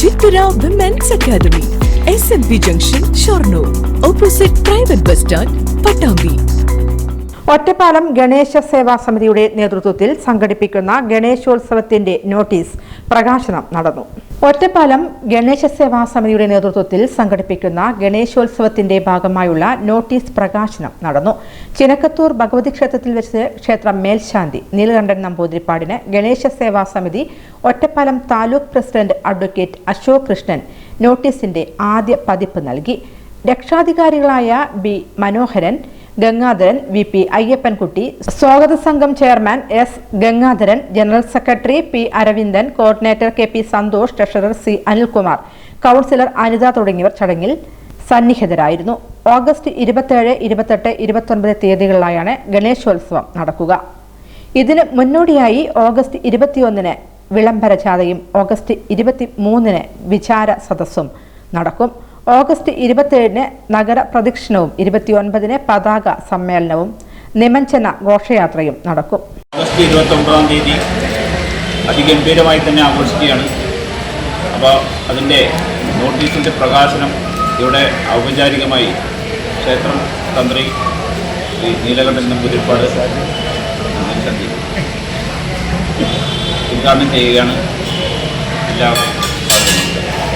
Chithara women's academy S N P junction Shoranur opposite private bus stand Pattambi Ottapalam Ganesha Seva സമിതിയുടെ നേതൃത്വത്തിൽ സംഘടിപ്പിക്കുന്ന ഗണേശോത്സവത്തിന്റെ notice പ്രകാശനം നടന്നു. ഒറ്റപ്പാലം ഗണേശ സേവാ സമിതിയുടെ നേതൃത്വത്തിൽ സംഘടിപ്പിക്കുന്ന ഗണേശോത്സവത്തിന്റെ ഭാഗമായുള്ള നോട്ടീസ് പ്രകാശനം നടന്നു. ചിനക്കത്തൂർ ഭഗവതി ക്ഷേത്രത്തിൽ വെച്ച് ക്ഷേത്രം മേൽശാന്തി നീലകണ്ഠൻ നമ്പൂതിരിപ്പാടിന് ഗണേശ സേവാ സമിതി ഒറ്റപ്പാലം താലൂക്ക് പ്രസിഡന്റ് അഡ്വക്കേറ്റ് അശോക് കൃഷ്ണൻ നോട്ടീസിന്റെ ആദ്യ പതിപ്പ് നൽകി. രക്ഷാധികാരികളായ B Manoharan Gangadharan V P Ayyappankutty സ്വാഗത സംഘം chairman S Gangadharan general secretary P Aravindan coordinator K P Santhosh treasurer C Anilkumar councillor Anitha തുടങ്ങിയവർ ചടങ്ങിൽ സന്നിഹിതരായിരുന്നു. ഓഗസ്റ്റ് ഇരുപത്തേഴ് ഇരുപത്തെട്ട് ഇരുപത്തൊൻപത് തീയതികളിലായാണ് ഗണേശോത്സവം നടക്കുക. ഇതിന് മുന്നോടിയായി ഓഗസ്റ്റ് ഇരുപത്തിയൊന്നിന് വിളംബര ജാഥയും ഓഗസ്റ്റ് ഇരുപത്തി മൂന്നിന് വിചാര സദസ്സും നടക്കും. ഓഗസ്റ്റ് ഇരുപത്തിയേഴിന് നഗര പ്രദക്ഷിണവും ഇരുപത്തിയൊൻപതിന് പതാക സമ്മേളനവും നിമഞ്ജന ഘോഷയാത്രയും നടക്കും. ഓഗസ്റ്റ് ഇരുപത്തി ഒമ്പതാം തീയതി അതിഗംഭീരമായി തന്നെ ആഘോഷിക്കുകയാണ്. അപ്പോൾ അതിന്റെ നോട്ടീസിന്റെ പ്രകാശനം ഇവിടെ ഔപചാരികമായി ക്ഷേത്രം തന്ത്രി നീലകണ്ഠൻ നമ്പൂതിരിപ്പാട് ഉദ്ഘാടനം ചെയ്യുകയാണ്. എല്ലാവർക്കും